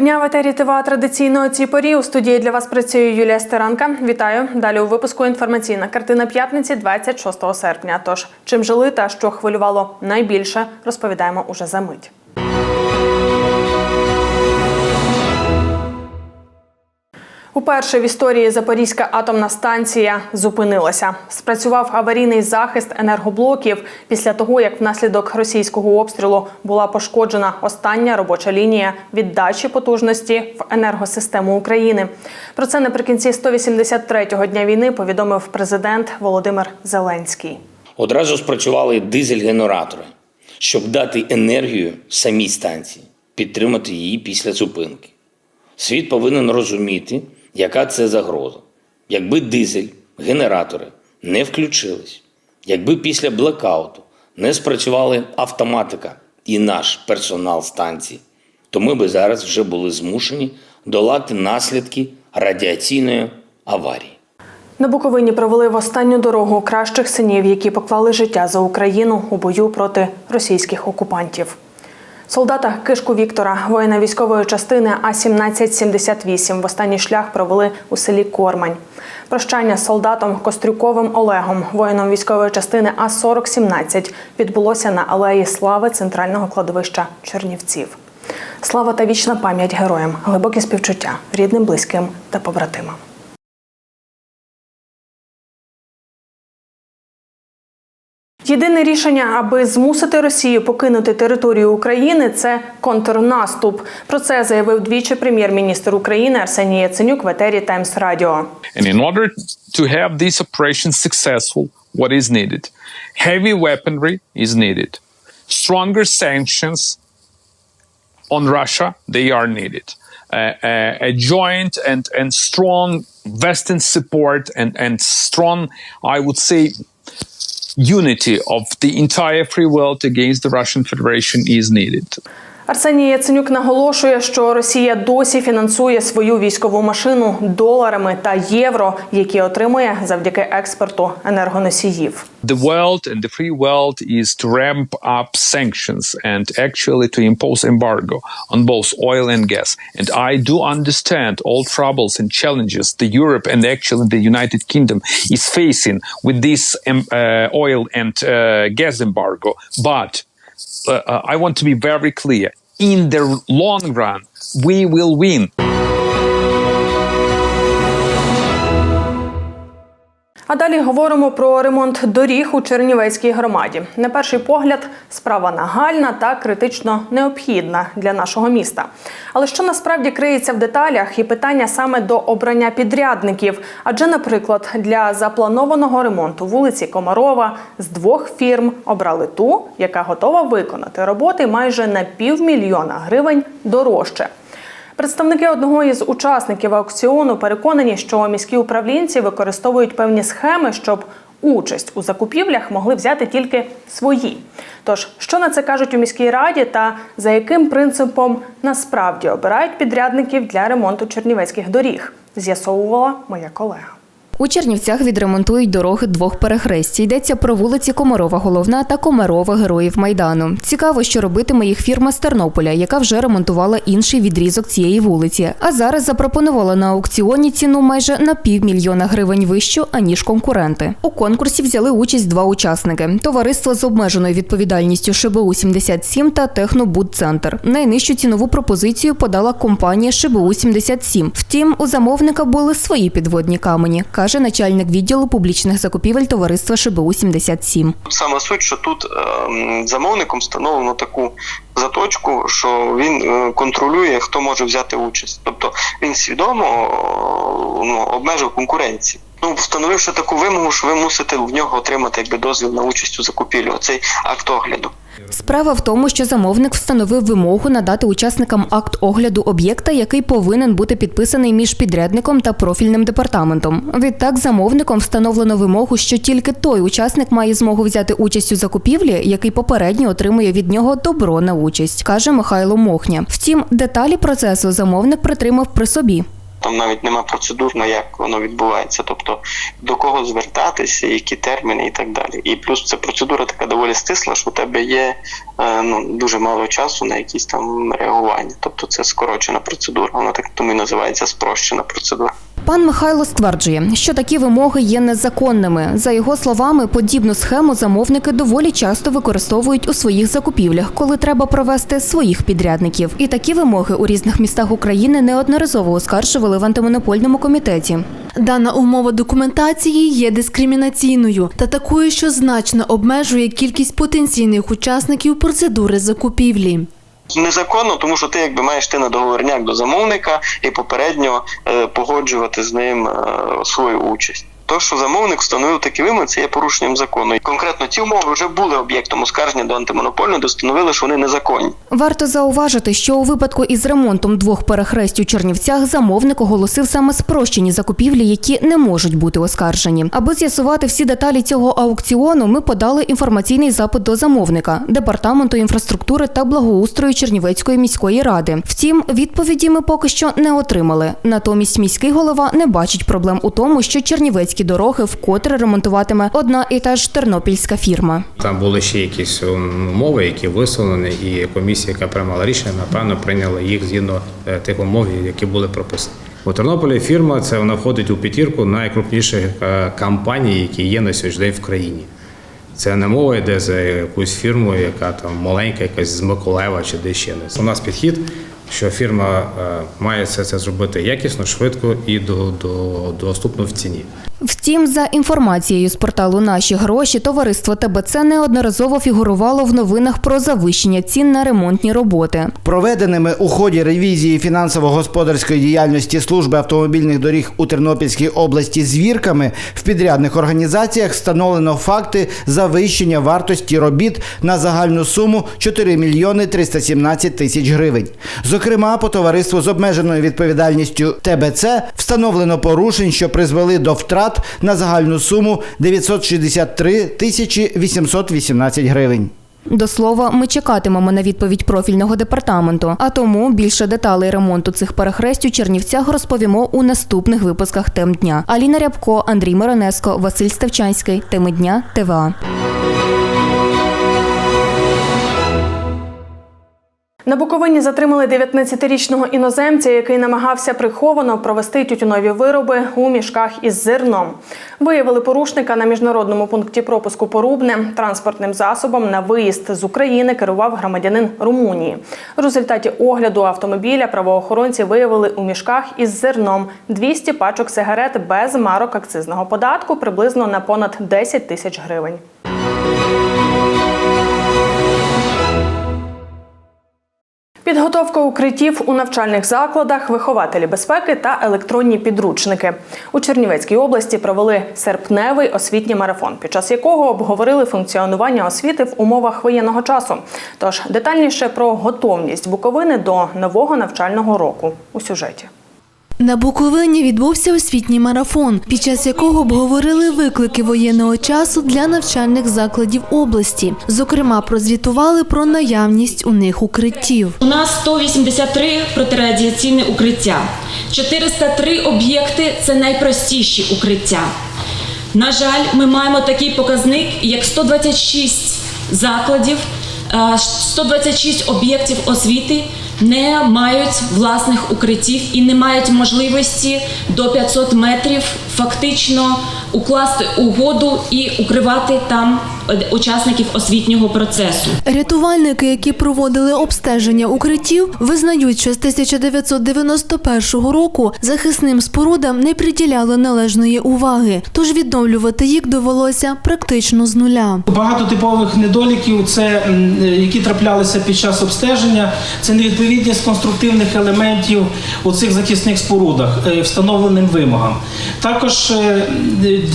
Дня в етері ТВА традиційно ці порі. У студії для вас працює Юлія Стеранка. Вітаю. Далі у випуску інформаційна картина п'ятниці 26 серпня. Тож чим жили та що хвилювало найбільше, розповідаємо уже за мить. Уперше в історії Запорізька атомна станція зупинилася. Спрацював аварійний захист енергоблоків після того, як внаслідок російського обстрілу була пошкоджена остання робоча лінія віддачі потужності в енергосистему України. Про це наприкінці 183-го дня війни повідомив президент Володимир Зеленський. Одразу спрацювали дизель-генератори, щоб дати енергію самій станції, підтримати її після зупинки. Світ повинен розуміти, яка це загроза. Якби дизель, генератори не включились, якби після блекауту не спрацювали автоматика і наш персонал станції, то ми би зараз вже були змушені долати наслідки радіаційної аварії. На Буковині провели в останню дорогу кращих синів, які поклали життя за Україну у бою проти російських окупантів. Солдата Кишку Віктора, воїна військової частини А 1778 в останній шлях провели у селі Кормань. Прощання з солдатом Кострюковим Олегом, воїном військової частини А 4017 відбулося на алеї Слави центрального кладовища Чернівців. Слава та вічна пам'ять героям, глибокі співчуття рідним, близьким та побратимам. Єдине рішення, аби змусити Росію покинути територію України, це контрнаступ. Про це заявив двічі прем'єр-міністр України Арсеній Яценюк в етері Таймс Радіо. Successful, what is needed? Heavy weaponry is needed. Stronger sanctions on Russia, they are needed. Uh, uh, a joint and, and strong Western support and, and strong, I would say, unity of the entire free world against the Russian Federation is needed. Арсеній Яценюк наголошує, що Росія досі фінансує свою військову машину доларами та євро, які отримує завдяки експорту енергоносіїв. the world and the free world is to ramp up sanctions and actually to impose embargo on both oil and gas. And I do understand all troubles and challenges the Europe and actually the United Kingdom is facing with this um, uh, oil and uh, gas embargo. But uh, uh, I want to be very clear. In the long run, we will win. А далі говоримо про ремонт доріг у Чернівецькій громаді. На перший погляд, справа нагальна та критично необхідна для нашого міста. Але що насправді криється в деталях і питання саме до обрання підрядників? Адже, наприклад, для запланованого ремонту вулиці Комарова з двох фірм обрали ту, яка готова виконати роботи майже на півмільйона гривень дорожче. Представники одного із учасників аукціону переконані, що міські управлінці використовують певні схеми, щоб участь у закупівлях могли взяти тільки свої. Тож, що на це кажуть у міській раді, та за яким принципом насправді обирають підрядників для ремонту чернівецьких доріг, з'ясовувала моя колега. У Чернівцях відремонтують дороги двох перехрестій. Йдеться про вулиці Комарова Головна та Комарова Героїв Майдану. Цікаво, що робитиме їх фірма з Тернополя, яка вже ремонтувала інший відрізок цієї вулиці. А зараз запропонувала на аукціоні ціну майже на півмільйона гривень вищу, аніж конкуренти. У конкурсі взяли участь два учасники: товариство з обмеженою відповідальністю ШБУ 77 та Технобудцентр. Найнижчу цінову пропозицію подала компанія ШБУ 77 Втім, у замовника були свої підводні камені, каже начальник відділу публічних закупівель товариства ШБУ 77 Саме суть, що тут е, замовником встановлено таку заточку, що він е, контролює, хто може взяти участь. Тобто він свідомо е, ну, обмежив конкуренцію. Ну, встановивши таку вимогу, що ви мусите в нього отримати якби дозвіл на участь у закупівлі, оцей акт огляду. Справа в тому, що замовник встановив вимогу надати учасникам акт огляду об'єкта, який повинен бути підписаний між підрядником та профільним департаментом. Відтак, замовником встановлено вимогу, що тільки той учасник має змогу взяти участь у закупівлі, який попередньо отримує від нього добро на участь, каже Михайло Мохня. Втім, деталі процесу замовник притримав при собі. Там навіть нема процедур, як воно відбувається, тобто до кого звертатися, які терміни і так далі. І плюс ця процедура така доволі стисла, що у тебе є е, ну, дуже мало часу на якісь там реагування. Тобто це скорочена процедура. Вона так тому і називається спрощена процедура. Пан Михайло стверджує, що такі вимоги є незаконними. За його словами, подібну схему замовники доволі часто використовують у своїх закупівлях, коли треба провести своїх підрядників. І такі вимоги у різних містах України неодноразово оскаржували в антимонопольному комітеті. Дана умова документації є дискримінаційною та такою, що значно обмежує кількість потенційних учасників процедури закупівлі. Незаконно, тому що ти якби маєш ти на договорняк до замовника і попередньо е, погоджувати з ним е, свою участь. То, що замовник встановив такі вимоги, це є порушенням закону. І конкретно ці умови вже були об'єктом оскарження до антимонопольного, де встановили, що вони незаконні. Варто зауважити, що у випадку із ремонтом двох перехресть у Чернівцях замовник оголосив саме спрощені закупівлі, які не можуть бути оскаржені. Аби з'ясувати всі деталі цього аукціону, ми подали інформаційний запит до замовника департаменту інфраструктури та благоустрою Чернівецької міської ради. Втім, відповіді ми поки що не отримали. Натомість міський голова не бачить проблем у тому, що чернівецькі дороги вкотре ремонтуватиме одна і та ж тернопільська фірма. Там були ще якісь умови, які висунені, і комісія, яка приймала рішення, напевно, прийняла їх згідно е, тих умов, які були прописані. У Тернополі фірма це вона входить у п'ятірку найкрупніших е, компаній, які є на сьогодні в країні. Це не мова йде за якусь фірму, яка там маленька, якась з Миколаєва чи де ще не. У нас підхід, що фірма е, має це, це зробити якісно, швидко і до, до, доступно в ціні. Втім, за інформацією з порталу Наші гроші, товариство ТБЦ неодноразово фігурувало в новинах про завищення цін на ремонтні роботи. Проведеними у ході ревізії фінансово-господарської діяльності служби автомобільних доріг у Тернопільській області звірками в підрядних організаціях встановлено факти завищення вартості робіт на загальну суму 4 мільйони 317 тисяч гривень. Зокрема, по товариству з обмеженою відповідальністю ТБЦ встановлено порушень, що призвели до втрат на загальну суму 963 тисячі 818 гривень. До слова, ми чекатимемо на відповідь профільного департаменту. А тому більше деталей ремонту цих перехресть у Чернівцях розповімо у наступних випусках тем дня. Аліна Рябко, Андрій Миронеско, Василь Стевчанський. Теми дня ТВА. На Буковині затримали 19-річного іноземця, який намагався приховано провести тютюнові вироби у мішках із зерном. Виявили порушника на міжнародному пункті пропуску Порубне. Транспортним засобом на виїзд з України керував громадянин Румунії. В результаті огляду автомобіля правоохоронці виявили у мішках із зерном 200 пачок сигарет без марок акцизного податку приблизно на понад 10 тисяч гривень. Підготовка укриттів у навчальних закладах, вихователі безпеки та електронні підручники. У Чернівецькій області провели серпневий освітній марафон, під час якого обговорили функціонування освіти в умовах воєнного часу. Тож детальніше про готовність Буковини до нового навчального року у сюжеті. На Буковині відбувся освітній марафон, під час якого обговорили виклики воєнного часу для навчальних закладів області. Зокрема, прозвітували про наявність у них укриттів. У нас 183 протирадіаційні укриття, 403 об'єкти це найпростіші укриття. На жаль, ми маємо такий показник, як 126 закладів, е, 126 об'єктів освіти не мають власних укриттів і не мають можливості до 500 метрів фактично укласти угоду і укривати там учасників освітнього процесу. Рятувальники, які проводили обстеження укриттів, визнають, що з 1991 року захисним спорудам не приділяли належної уваги, тож відновлювати їх довелося практично з нуля. Багато типових недоліків, це які траплялися під час обстеження, це невідповідність конструктивних елементів у цих захисних спорудах е, встановленим вимогам. Також е,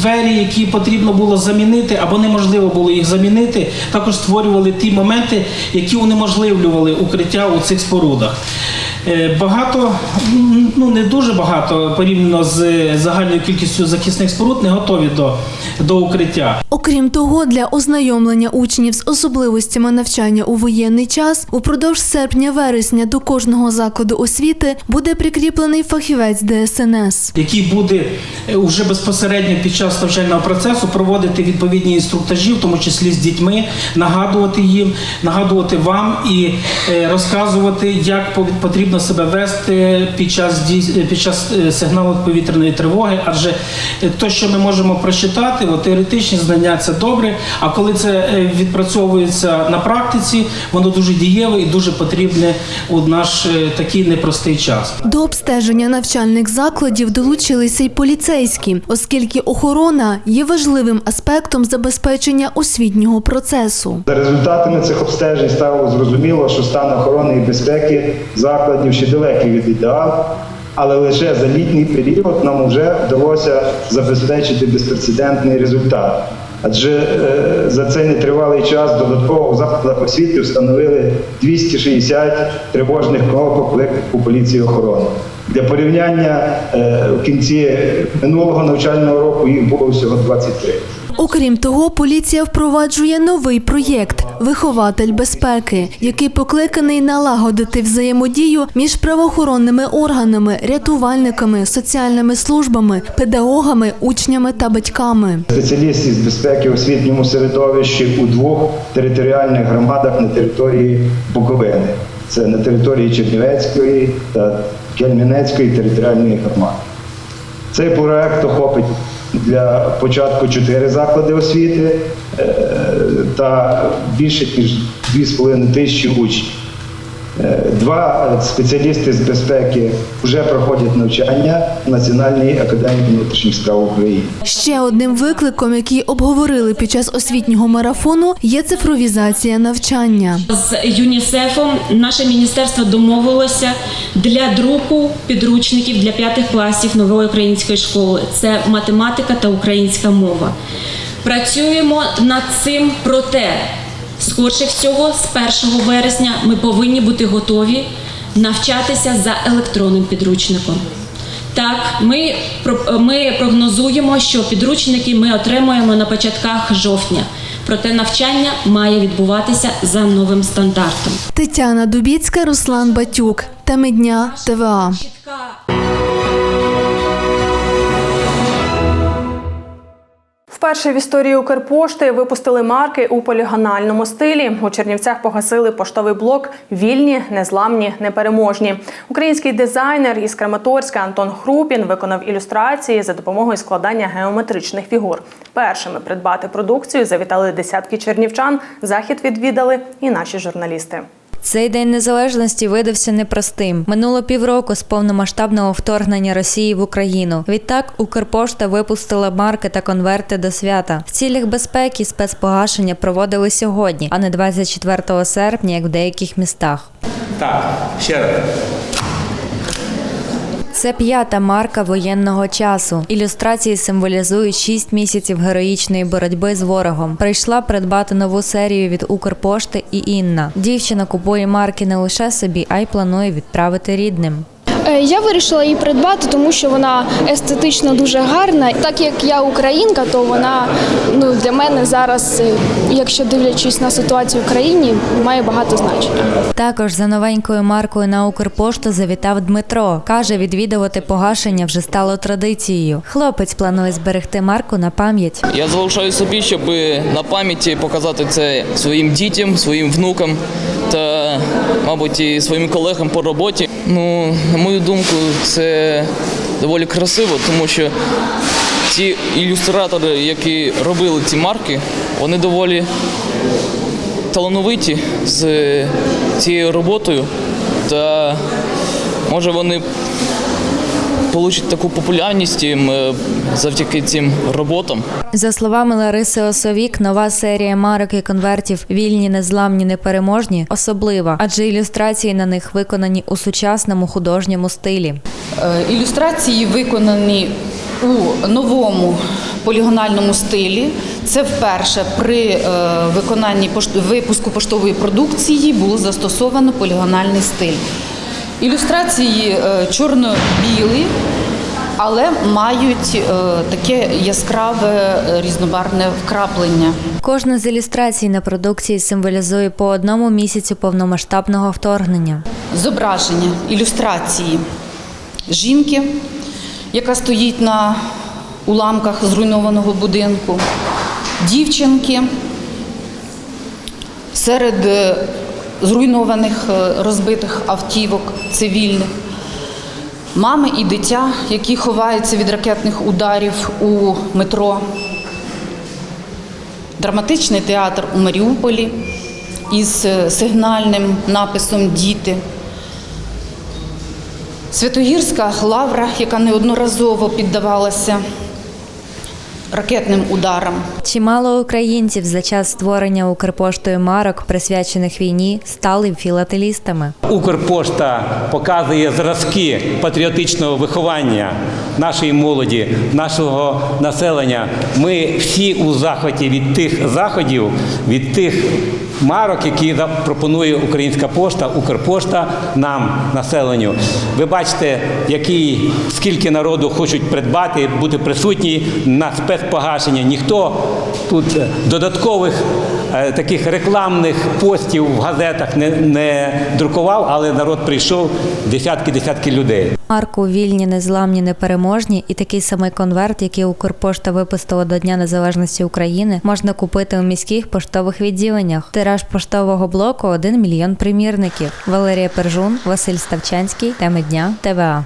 двері, які потрібно було замінити або неможливо було їх замінити, також створювали ті моменти, які унеможливлювали укриття у цих спорудах. Е, Багато, ну не дуже багато порівняно з загальною кількістю захисних споруд, не готові до, до укриття. Окрім того, для ознайомлення учнів з особливостями навчання у воєнний час упродовж серпня-вересня до кожного закладу освіти буде прикріплений фахівець ДСНС. який буде е, уже безпосередньо під час навчального процесу проводити відповідні інструктажі, в тому числі з дітьми, нагадувати їм, нагадувати вам і е, розказувати, як по- потрібно потрібно себе вести під час під час е, сигналу повітряної тривоги, адже е, те, що ми можемо прочитати, от, теоретичні знання це добре. А коли це е, відпрацьовується на практиці, воно дуже дієве і дуже потрібне у наш такий непростий час. До обстеження навчальних закладів долучилися й поліцейські, оскільки охорона є важливим аспектом забезпечення освітнього процесу. За результатами цих обстежень стало зрозуміло, що стан охорони і безпеки закладів ще далекий від ідеалу, але лише за літній період нам вже вдалося забезпечити безпрецедентний результат. Адже е, за цей нетривалий час додатково в закладах освіти встановили 260 тривожних кнопок виклику поліції охорони. Для порівняння е, в кінці минулого навчального року їх було всього 23. Окрім того, поліція впроваджує новий проєкт Вихователь безпеки, який покликаний налагодити взаємодію між правоохоронними органами, рятувальниками, соціальними службами, педагогами, учнями та батьками. спеціалістів з безпеки у освітньому середовищі у двох територіальних громадах на території Буковини. Це на території Чернівецької та Кельмінецької територіальної громади. Цей проект охопить для початку чотири заклади освіти е, та більше ніж 2,5 тисячі учнів. Е, Два спеціалісти з безпеки вже проходять навчання в Національній академії внутрішніх справ України. Ще одним викликом, який обговорили під час освітнього марафону, є цифровізація навчання. З ЮНІСЕФом наше міністерство домовилося для друку підручників для п'ятих класів нової української школи. Це математика та українська мова. Працюємо над цим, проте скорше всього, з 1 вересня ми повинні бути готові навчатися за електронним підручником. Так, ми, ми прогнозуємо, що підручники ми отримаємо на початках жовтня. Проте навчання має відбуватися за новим стандартом. Тетяна Дубіцька, Руслан Батюк. Теми дня ТВА. Вперше в історії Укрпошти випустили марки у полігональному стилі. У Чернівцях погасили поштовий блок Вільні, незламні, непереможні. Український дизайнер із Краматорська Антон Хрупін виконав ілюстрації за допомогою складання геометричних фігур. Першими придбати продукцію завітали десятки чернівчан. Захід відвідали і наші журналісти. Цей день незалежності видався непростим. Минуло півроку з повномасштабного вторгнення Росії в Україну. Відтак Укрпошта випустила марки та конверти до свята. В цілях безпеки спецпогашення проводили сьогодні, а не 24 серпня, як в деяких містах. Так, ще раз. Це п'ята марка воєнного часу. Ілюстрації символізують шість місяців героїчної боротьби з ворогом. Прийшла придбати нову серію від Укрпошти і Інна. Дівчина купує марки не лише собі, а й планує відправити рідним. Е, Я вирішила її придбати, тому що вона естетично дуже гарна. Так як я українка, то вона ну для мене зараз, е, якщо дивлячись на ситуацію в країні, має багато значення. Також за новенькою маркою на Укрпошту завітав Дмитро. Каже, відвідувати погашення вже стало традицією. Хлопець планує зберегти марку на пам'ять. Я залишаю собі, щоб на пам'яті показати це своїм дітям, своїм внукам та, мабуть, і своїм колегам по роботі. Ну, на мою думку, це доволі красиво, тому що ті ілюстратори, які робили ці марки, вони доволі талановиті з цією роботою. Та може вони получать таку популярність е, завдяки цим роботам. За словами Лариси Осовік, нова серія марок і конвертів вільні, незламні, непереможні особлива, адже ілюстрації на них виконані у сучасному художньому стилі. Е, Ілюстрації виконані у новому полігональному стилі. Це вперше при е, виконанні випуску поштової продукції було застосовано полігональний стиль. Ілюстрації е, чорно-білі, але мають е, таке яскраве е, різнобарне вкраплення. Кожна з ілюстрацій на продукції символізує по одному місяцю повномасштабного вторгнення. Зображення ілюстрації жінки, яка стоїть на уламках зруйнованого будинку, дівчинки серед зруйнованих е, розбитих автівок цивільних, мами і дитя, які ховаються від ракетних ударів у метро, драматичний театр у Маріуполі із е, сигнальним написом Діти. Святогірська лавра, яка неодноразово піддавалася ракетним ударам. Чимало українців за час створення Укрпоштою марок, присвячених війні, стали філателістами. Укрпошта показує зразки патріотичного виховання нашої молоді, нашого населення. Ми всі у захваті від тих заходів, від тих марок, які пропонує Українська пошта, Укрпошта нам, населенню. Ви бачите, який скільки народу хочуть придбати, бути присутні на спецпогашення. Ніхто тут е, додаткових е, таких рекламних постів в газетах не, не друкував, але народ прийшов десятки-десятки людей. Марку вільні, незламні, непереможні і такий самий конверт, який Укрпошта випустила до Дня Незалежності України, можна купити у міських поштових відділеннях. Тираж поштового блоку 1 мільйон примірників. Валерія Пержун, Василь Ставчанський. Теми дня ТВА.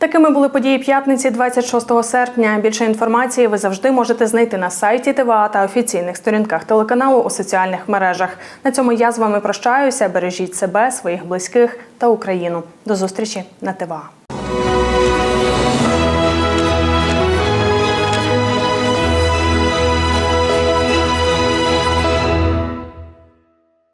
Такими були події п'ятниці 26 серпня. Більше інформації ви завжди можете знайти на сайті ТВА та офіційних сторінках телеканалу у соціальних мережах. На цьому я з вами прощаюся. Бережіть себе, своїх близьких та Україну. До зустрічі на ТВА.